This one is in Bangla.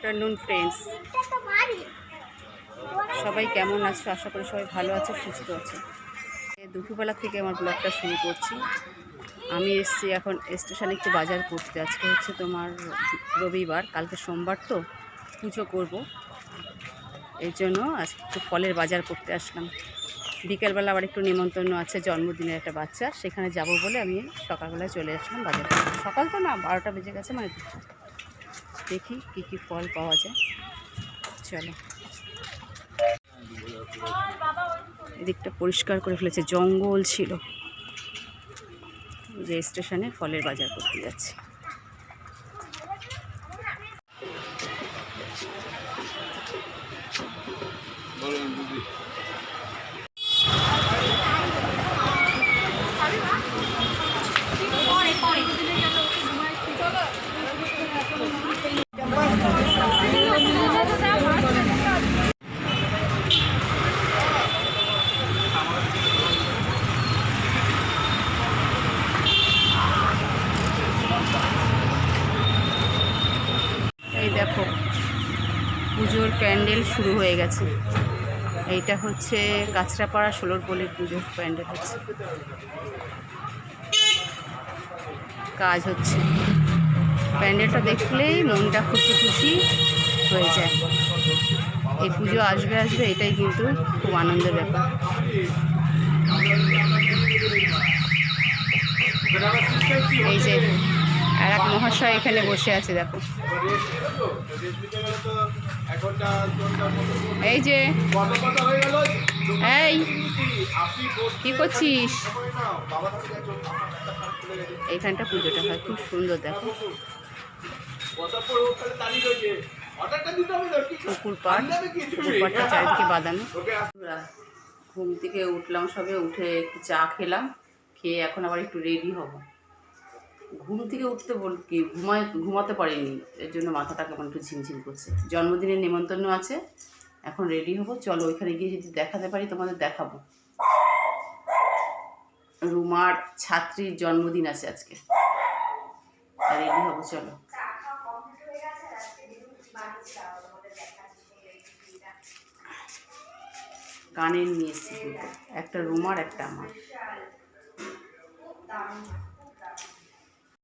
আফটারনুন ফ্রেন্ডস সবাই কেমন আছো? আশা করি সবাই ভালো আছে, সুস্থ আছে। দুপুরবেলা থেকে আমার ব্লগটা শুরু করছি। আমি এসছি এখন স্টেশনে একটু বাজার করতে। আজকে হচ্ছে তোমার রবিবার, কালকে সোমবার তো পুজো করব। এই জন্য আজকে একটু ফলের বাজার করতে আসলাম। বিকেলবেলা আবার একটু নেমন্তন্ন আছে, জন্মদিনের একটা বাচ্চা। সেখানে যাব বলে আমি সকালবেলায় চলে আসলাম বাজার সকাল তো না, বারোটা বেজে গেছে মানে। দেখি কি কি ফল পাওয়া যায়। চলো। এদিকটা পরিষ্কার করে ফেলেছে, জঙ্গল ছিল। যে স্টেশনে ফলের বাজার করতে যাচ্ছি দেখো পুজোর প্যান্ডেল শুরু হয়ে গেছে। এইটা হচ্ছে কাঁচরাপাড়া ষোলোর পল্লীর পুজোর প্যান্ডেল হচ্ছে। কাজ হচ্ছে। প্যান্ডেলটা দেখলেই মনটা খুশি খুশি হয়ে যায়। এই পুজো আসবে আসবে এটাই কিন্তু খুব আনন্দের ব্যাপার। এই যে আর এক মহাশয় এখানে বসে আছে, দেখো। এই যে, এই, কি করছিস? এইখানটা পুজোটা হয়, খুব সুন্দর, দেখো। পুকুর পাড়, পুকুর পাড়টা চারিদিকে বাঁধানো। ঘুম থেকে উঠলাম সবে, উঠে একটু চা খেলাম, খেয়ে এখন আবার একটু রেডি হব। ঘুম থেকে উঠতে বল কি, ঘুমায়, ঘুমাতে পারিনি, এর জন্য মাথাটা কেমন একটু ঝিমঝিম করছে। জন্মদিনের নেমন্তন্ন আছে, এখন রেডি হব, চলো ওইখানে গিয়ে যদি দেখাতে পারি তোমাদের দেখাবো। রুমার ছাত্রীর জন্মদিন আছে আজকে। রেডি হব, চলো। কানের নিয়ে এসেছি একটা রুমার, একটা আমার।